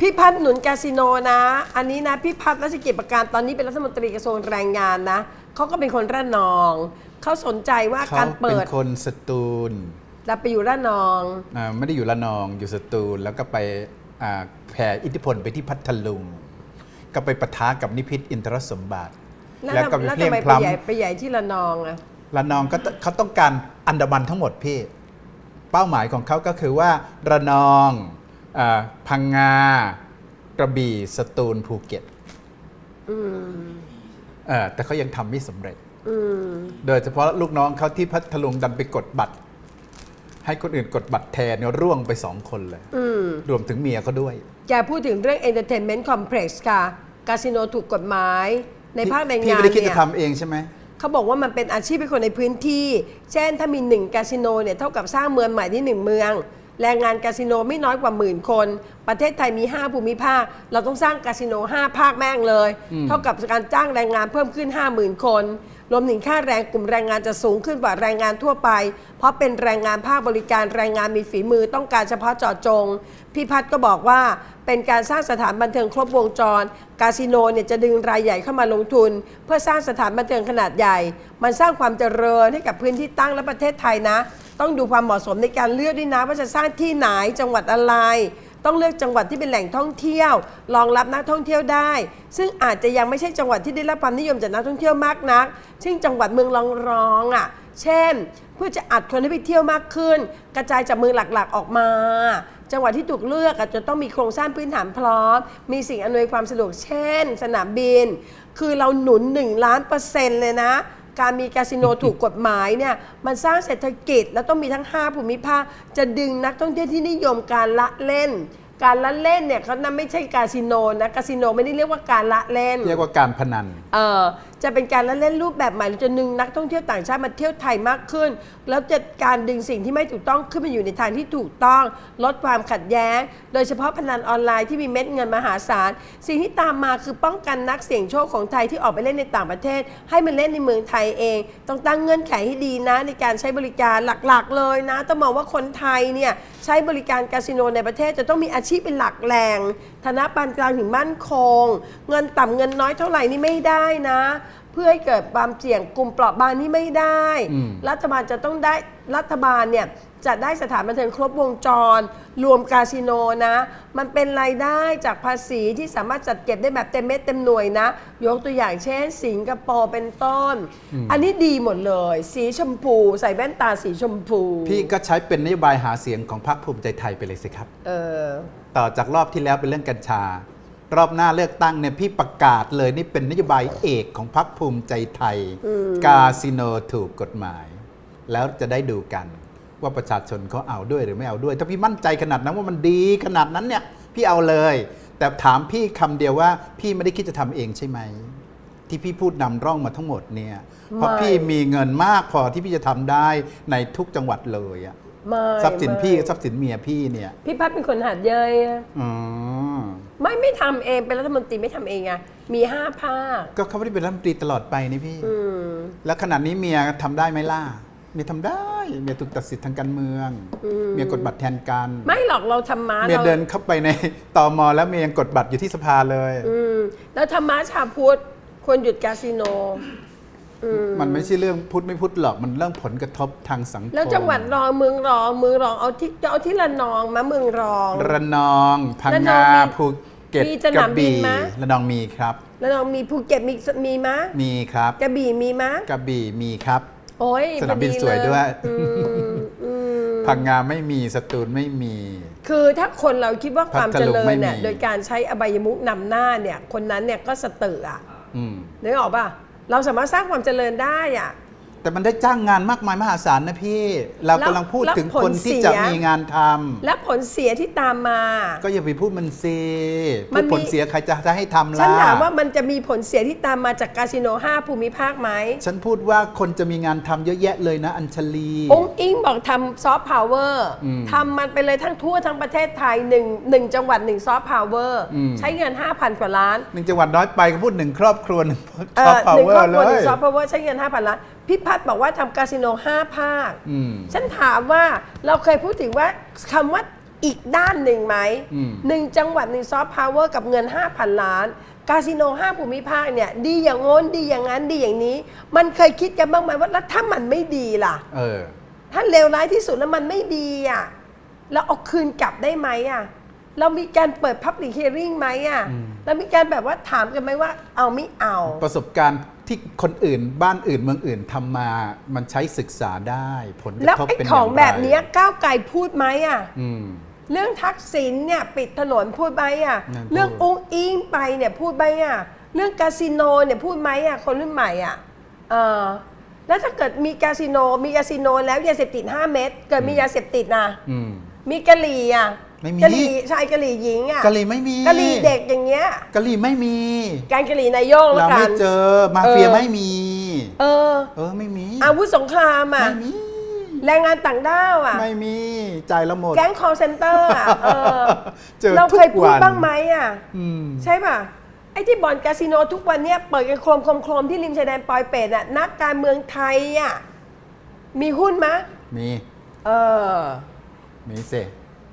พี่พัฒน์หนุนคาสิโนนะ อันนี้นะพี่พัฒน์รัชกิจประการตอนนี้เป็นรัฐมนตรีกระทรวงแรงงานนะเขาก็เป็นคนระนอง เขาสนใจว่าเขาการเป็เปินดคนสตูลเราไปอยู่ระนอง อ่าไม่ได้อยู่ละนองอยู่สตูลแล้วก็ไปอ่าแผ่อิทธิพลไปที่พัทลุง ก็ไปปะทะกับนิพิษอินทรสมบัติ แล้วแล้วก็ทำไปแล้วเพลีทำยงไมพไปล้ใหญ่ไปใหญ่ที่ระนองอะำละนองก็ตเขาต้องการอันดามันทั้งหมดพี่ เป้าหมายของเขาก็คือว่าระนองอา พังงากระบี่สตูลภูเก็ตอืมเออแต่เขายังทำไม่สำเร็จ อืมโดยเฉพาะลูกน้องเขาที่พัทลุงดันไปกดบัตร ให้คนอื่นกดบัตรแทนเนี่ยร่วงไปสองคนเลย อืมรวมถึงเมียเขาด้วยแกพูดถึงเรื่อง Entertainment Complex ค่ะคาสิโนถูกกฎหมาย ในภาคแรงพี่งานไม่ได้คิดเนี่จะยทำเองใช่ไหม เขาบอกว่ามันเป็นอาชีพให้คนในพื้นที่ เช่นถ้ามีหนึ่งคาสิโนเนี่ยเท่ากับสร้างเมืองใหม่ที่หนึ่งเมือง แรงงานคาสิโนไม่น้อยกว่าหมื่นคน ประเทศไทยมี 5 ภูมิภาค เราต้องสร้างคาสิโน 5 ภาคแม่งเลย เท่ากับการจ้างแรงงานเพิ่มขึ้น 50,000 คน รวมถึงค่าแรงกลุ่มแรงงานจะสูงขึ้นกว่าแรงงานทั่วไป เพราะเป็นแรงงานภาคบริการแรงงานมีฝีมือต้องการเฉพาะเจาะจง พี่พัฒน์ก็บอกว่าเป็นการสร้างสถานบันเทิงครบวงจร คาสิโนเนี่ยจะดึงรายใหญ่เข้ามาลงทุน เพื่อสร้างสถานบันเทิงขนาดใหญ่ มันสร้างความเจริญให้กับพื้นที่ตั้งและประเทศไทยนะ ต้องดูความเหมาะสมในการเลือกด้วยนะ ว่าจะสร้างที่ไหนจังหวัดอะไร ต้องเลือกจังหวัดที่เป็นแหล่งท่องเที่ยวรองรับนักท่องเที่ยวได้ ซึ่งอาจจะยังไม่ใช่จังหวัดที่ได้รับความนิยมจากนักท่องเที่ยวมากนักซึ่งจังหวัดเมืองรองรองอะเช่น เพื่อจะอัดคนให้ไปเที่ยวมากขึ้น กระจายจากเมืองหลักๆออกมา จังหวัดที่ถูกเลือกอาจจะต้องมีโครงสร้างพื้นฐานพร้อม มีสิ่งอำนวยความสะดวกเช่น สนามบิน คือเราหนุน1ล้านเปอร์เซ็นต์เลยนะ การมีคาสิโนถูกกฎหมายเนี่ยมันสร้างเศรษฐกิจแล้วต้องมีทั้ง 5 ภูมิภาค จะดึงนักท่องเที่ยวที่นิยมการละเล่น การละเล่นเนี่ยเขานั้นไม่ใช่คาสิโนนะคาสิโนไม่ได้เรียกว่าการละเล่น เรียกว่าการพนัน เออจะเป็นการละเล่นรูปแบบใหม่เราจะดึงนักท่องเที่ยวต่างชาติมาเที่ยวไทยมากขึ้น แล้วจะการดึงสิ่งที่ไม่ถูกต้องขึ้นมาอยู่ในทางที่ถูกต้อง ลดความขัดแย้ง โดยเฉพาะพนันออนไลน์ที่มีเม็ดเงินมหาศาล สิ่งที่ตามมาคือป้องกันนักเสี่ยงโชคของไทยที่ออกไปเล่นในต่างประเทศ ให้มันเล่นในเมืองไทยเอง ต้องตั้งเงื่อนไขให้ดีนะ ในการใช้บริการหลักๆ เลยนะต้องมองว่าคนไทยเนี่ยใช้บริการคาสิโนในประเทศจะต้องมีอาชีพเป็นหลักแหล่ง ฐานะปานกลางถึงมั่นคง เงินต่ำเงินน้อยเท่าไหร่นี่ไม่ได้นะ เพื่อให้เกิดความเสี่ยงกลุ่มเปราะบางนี่ไม่ได้ อืม รัฐบาลจะต้องได้รัฐบาลเนี่ย จะได้สถานบันเทิงครบวงจร รวมคาสิโนนะ มันเป็นรายได้จากภาษีที่สามารถจัดเก็บได้แบบเต็มเม็ดเต็มหน่วยนะ ยกตัวอย่างเช่น สิงคโปร์เป็นต้น อันนี้ดีหมดเลย สีชมพู ใส่แว่นตาสีชมพู พี่ก็ใช้เป็นนโยบายหาเสียงของพรรคภูมิใจไทยไปเลยสิครับเออต่อจากรอบที่แล้วเป็นเรื่องกัญชา รอบหน้าเลือกตั้งเนี่ยพี่ประกาศเลยนี่เป็นนโยบายเอกของพรรคภูมิใจไทย กาสิโนถูกกฎหมาย แล้วจะได้ดูกัน ว่าประชาชนเขาเอาด้วยหรือไม่เอาด้วย ถ้าพี่มั่นใจขนาดนั้นว่ามันดีขนาดนั้นเนี่ยพี่เอาเลย แต่ถามพี่คำเดียวว่า พี่ไม่ได้คิดจะทำเองใช่ไหมที่พี่พูดนำร่องมาทั้งหมดเนี่ยเพราะไม่พี่มีเงินมากพอที่พี่จะทำได้ในทุกจังหวัดเลยอะไม่ทรัพย์สินพี่ไม่กับทรัพย์สินเมียพี่เนี่ย พี่พัฒน์เป็นคนหัดเยยอะอ๋อไม่ไม่ทำเองเป็นรัฐมนตรีไม่ทำเองอะมีห้าภาคก็เขาไม่ได้เป็นรัฐมนตรีตลอดไปนี่พี่อืมแล้วขนาดนี้เมียทำได้ไหมล่ะ เมียทำได้ เมียถูกตัดสิทธิ์ทางการเมือง เมียกดบัตรแทนกันไม่หรอกเราธรรมะเมียเราเดินเข้าไปในตอมอแล้วเมียยังกดบัตรอยู่ที่สภาเลยอืมแล้วธรรมะชาวพุทธควรหยุดคาสิโนอืมมันไม่ใช่เรื่องพุทธไม่พุทธหรอกมันเรื่องผลกระทบทางสังคม แล้วจังหวัดรองเมืองรองเมืองรองเอาที่เอาที่ระนองมาเมืองรองระนองพังระนงาองมีภูเก็ตมีสกนาระมบินบี่ไหมระนองมีครับระนองมีภูเก็ตมีมีมะมีครับกระบี่มีมะกระบี่มีครับ โอ้ยสนามบินพอสวยด้วย อืมอืม พังงาไม่มีสตูลไม่มี คือถ้าคนเราคิดว่าความพัทเจลุงริญไม่เนี่ยมี โดยการใช้อบายมุกนำหน้าเนี่ย คนนั้นเนี่ยก็สตืออะอืมนึกออกป่ะ เราสามารถสร้างความเจริญได้อะ แต่มันได้จ้างงานมากมายมหาศาลนะพี่ เราแล้วกำลังพูดแล้วถึงผลคนที่เสียจะมีงานทำและผลเสียที่ตามมา ก็อย่าไปพูดมันสิมัพูนดมีผลเสียใครจะจะให้ทำล่ะ ฉันถามว่ามันจะมีผลเสียที่ตามมาจากคาสิโน 5 ภูมิภาคไหมฉันพูดว่าคนจะมีงานทำเยอะแยะเลยนะ อัญชลี องค์อิงบอกทำซอฟต์พาวเวอร์อืมทำมันไปเลยทั้งทั่วทั้งประเทศไทยหนึ่งหนึ่งจังหวัดหนึ่งซอฟต์พาวเวอร์อืม ใช้เงิน 5,000 กว่าล้านหนึ่งจังหวัดน้อยไปก็พูดหนึ่งครอบครัวหนึ่งเอ่ท็ออปพาวหนึ่งเวอครอบร์ครัวหเลนึ่ยงซอฟต์พาวเวอร์ใช้เงิน 5,000 ล้านพี่พัฒน์บอกว่าทำคาสิโน5ภาค อืม ฉันถามว่าเราเคยพูดถึงว่าคำว่าอีกด้านหนึ่งไหมอืม หนึ่งจังหวัดหนึ่งซอฟต์พาวเวอร์กับเงิน 5,000 ล้าน คาสิโนห้าภูมิภาคเนี่ย ดีอย่างโน้นดีอย่างนั้นดีอย่างนี้ มันเคยคิดกันบ้างไหมว่าแล้วถ้ามันไม่ดีล่ะ เออ ถ้าเลวร้ายที่สุดแล้วมันไม่ดีอะเราเอาคืนกลับได้ไหมอะ เรามีการเปิด Public Hearing ไหมอะ อืม เรามีการแบบว่าถามกันไหมว่าเอาไม่เอา ประสบการณ์ ที่คนอื่นบ้านอื่นเมืองอื่นทำมา มันใช้ศึกษาได้ ผลกแล้วระทบไอ้เป็นอขอย่างงไรแบบเนี้ยก้าวไกลพูดไหมอะ อืม เรื่องทักษิณเนี่ยปิดถนนพูดไหมอะนั่นพูด เรื่องอุ้งอิงไปเนี่ยพูดไหมอะ เรื่องคาสิโนเนี่ยพูดไหมอะคนรุ่นใหม่อะเออแล้วถ้าเกิดมีคาสิโนมีคาสิโนแล้วยาเสพติด 5 เม็ดเกิดมียาเสพติดนะอืม มีกะหรี่อะ ไม่มีกะหรี่ชายกะหรี่หญิงอะกะหรี่ไม่มีกะหรี่เด็กอย่างเงี้ยกะหรี่ไม่มีการกะหรี่นายโยงแล้เราวกัไม่นเจอมาเฟียเออ ไม่มี เออ เออไม่มีอาวุธสงครามอะไม่มีแรงงานต่างด้าวอะ ไม่มีจ่ายละหมด แก๊ง call center อะเออเจอเราทุกเคยพูดวันบ้างไหมอะ อืม ใช่ป่ะ ไอ้ที่บ่อนคาสิโนทุกวันเนี่ยเปิดกันโครมโครมโครมที่ริมชายแดนปอยเป็ดอะ นักการเมืองไทยอะ มีหุ้นมะ มี เออ มีเส